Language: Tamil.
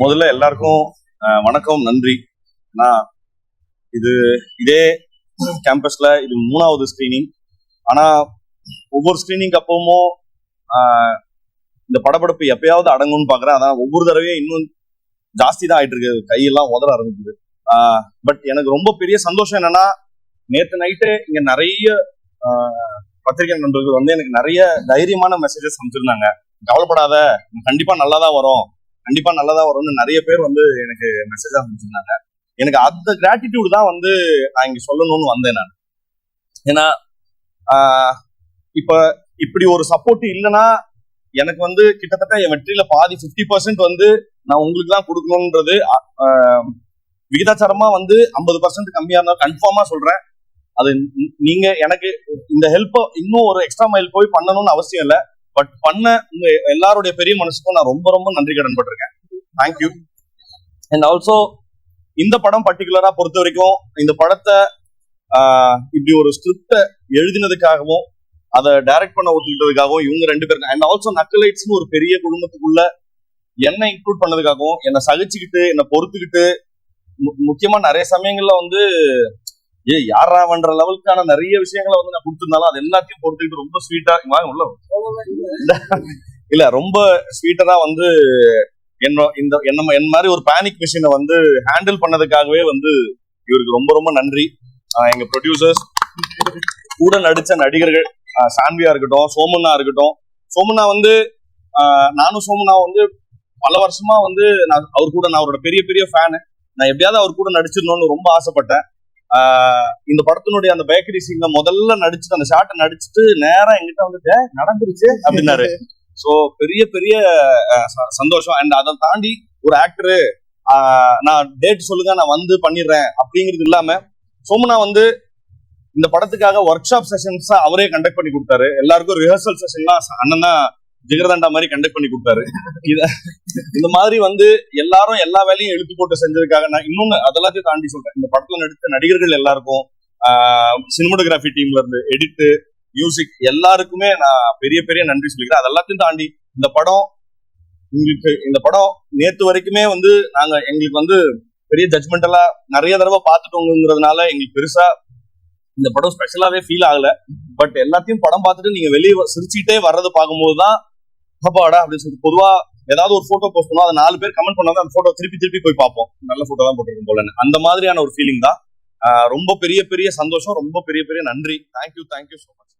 முதல்ல எல்லாருக்கும் வணக்கம் நன்றி. நான் இது இதே கேம்பஸ்ல இது மூணாவது ஸ்கிரீனிங் ஆனா ஒவ்வொரு ஸ்கிரீனிங் அப்பவும் ஆஹ், இந்த படப்படப்பு எப்பயாவது அடங்கும்னு பாக்குறேன். அதான் ஒவ்வொரு தடவையும் இன்னும் ஜாஸ்தி தான் ஆயிட்டு இருக்கு. கையெல்லாம் உதற ஆரம்பிக்குது. பட் எனக்கு ரொம்ப பெரிய சந்தோஷம் என்னன்னா நேத்து நைட்டு இங்க நிறைய ஆஹ், பத்திரிகை நண்பர்கள் வந்து எனக்கு நிறைய தைரியமான மெசேஜஸ் அனுப்பிச்சிருந்தாங்க. கவலைப்படாத கண்டிப்பா நல்லா தான் வரும். கண்டிப்பா நல்லதா வரும்னு நிறைய பேர் வந்து எனக்கு மெசேஜா அனுப்பிச்சிருந்தாங்க. எனக்கு அந்த கிராட்டிடியூட் தான் வந்து நான் இங்க சொல்லணும்னு வந்தேன் நான். ஏன்னா ஆஹ், இப்ப இப்படி ஒரு சப்போர்ட் இல்லைன்னா எனக்கு வந்து கிட்டத்தட்ட என் வெற்றியில பாதி 50% பர்சன்ட் வந்து நான் உங்களுக்கு தான் கொடுக்கணுன்றது ஆஹ், விகிதாச்சாரமா வந்து ஐம்பது பர்சன்ட் கம்மியா இருந்தா கன்ஃபார்மா சொல்றேன். அது நீங்க எனக்கு இந்த ஹெல்ப்பை இன்னும் ஒரு எக்ஸ்ட்ரா மைல் போய் பண்ணணும்னு அவசியம் இல்லை. பட் பண்ண உங்க எல்லாருடைய பெரிய மனசுக்கும் நான் ரொம்ப ரொம்ப நன்றி கடன் பட்டிருக்கேன். தேங்க்யூ அண்ட் ஆல்சோ இந்த படம் பர்டிகுலரா பொறுத்த வரைக்கும் இந்த படத்தை ஆஹ், இப்படி ஒரு ஸ்கிரிப்ட எழுதினதுக்காகவும் அதை டைரக்ட் பண்ண ஒத்துக்கிட்டதுக்காகவும் இவங்க ரெண்டு பேருக்கும் அண்ட் ஆல்சோ நக்கலைட்ஸ்னு ஒரு பெரிய குடும்பத்துக்குள்ள என்னை இன்க்ளூட் பண்ணதுக்காகவும் என்னை சகிச்சுக்கிட்டு என்னை பொறுத்துக்கிட்டு மு- முக்கியமா நிறைய சமயங்கள்ல வந்து ஏ யாராவன்ற லெவலுக்கான நிறைய விஷயங்களை வந்து நான் கொடுத்துருந்தாலும் அது எல்லாத்தையும் பொறுத்துக்கிட்டு ரொம்ப ஸ்வீட்டா வாங்க உள்ள. இல்ல ரொம்ப ஸ்வீட்டரா வந்து என்ன இந்த என்ன என் மாதிரி ஒரு பேனிக் மிஷினை வந்து ஹேண்டில் பண்ணதுக்காகவே வந்து இவருக்கு ரொம்ப ரொம்ப நன்றி. எங்க ப்ரொடியூசர்ஸ் கூட நடிச்ச நடிகர்கள் சான்வியா இருக்கட்டும் சோமண்ணா இருக்கட்டும். சோமண்ணா வந்து நானும் சோமண்ணா வந்து பல வருஷமா வந்து நான் அவர் கூட நான் அவரோட பெரிய பெரிய ஃபேனு நான் எப்படியாவது அவர் கூட நடிச்சிடணும்னு ரொம்ப ஆசைப்பட்டேன். இந்த படத்தினுடைய அந்த பேக்கரி சீன்ல முதல்ல நடிச்சுட்டு அந்த ஷாட்டை நடிச்சுட்டு நேரா எங்கிட்ட வந்துட்டு நடந்துருச்சு அப்படின்னாரு. சோ பெரிய பெரிய அஹ், ச- சந்தோஷம். அண்ட் அதை தாண்டி ஒரு ஆக்டரு நான் டேட் சொல்லுங்க நான் வந்து பண்ணிடுறேன் அப்படிங்கிறது இல்லாம சோமனா வந்து இந்த படத்துக்காக ஒர்க் ஷாப் செஷன்ஸ் அவரே கண்டக்ட் பண்ணி கொடுத்தாரு. எல்லாருக்கும் ரிஹர்சல் செஷன்லாம் அண்ணன் தான் ஜிகர்தண்டா மாதிரி கண்டக்ட் பண்ணி கொடுத்தாரு. இத இந்த மாதிரி வந்து எல்லாரும் எல்லா வேலையும் எழுத்து போட்டு செஞ்சதுக்காக நான் இன்னொன்னு அதெல்லாத்தையும் தாண்டி சொல்றேன். இந்த படத்துல நடித்த நடிகர்கள் எல்லாருக்கும் சினிமோட்டோகிராஃபி டீம்ல இருந்து எடிட்டு மியூசிக் எல்லாருக்குமே நான் பெரிய பெரிய நன்றி சொல்லிக்கிறேன். அது எல்லாத்தையும் தாண்டி இந்த படம் உங்களுக்கு இந்த படம் நேத்து வரைக்குமே வந்து நாங்க எங்களுக்கு வந்து பெரிய ஜட்மெண்டலா நிறைய தடவை பார்த்துட்டோங்கிறதுனால எங்களுக்கு பெருசா இந்த படம் ஸ்பெஷலாவே ஃபீல் ஆகல. பட் எல்லாத்தையும் படம் பார்த்துட்டு நீங்க வெளியே சிரிச்சுட்டே வர்றது பார்க்கும்போது தான் அப்பாடா அப்படின்னு சொல்லிட்டு பொதுவா ஏதாவது ஒரு போட்டோ போஸ்ட் பண்ணோம் அதை நாலு பேர் கமெண்ட் பண்ணாங்க அந்த போட்டோ திருப்பி திருப்பி போய் பார்ப்போம். நல்ல போட்டோ தான் போட்டிருக்கும் போலன்னு. அந்த மாதிரியான ஒரு ஃபீலிங் தான். ரொம்ப பெரிய பெரிய சந்தோஷம் ரொம்ப பெரிய பெரிய நன்றி. Thank you thank you so much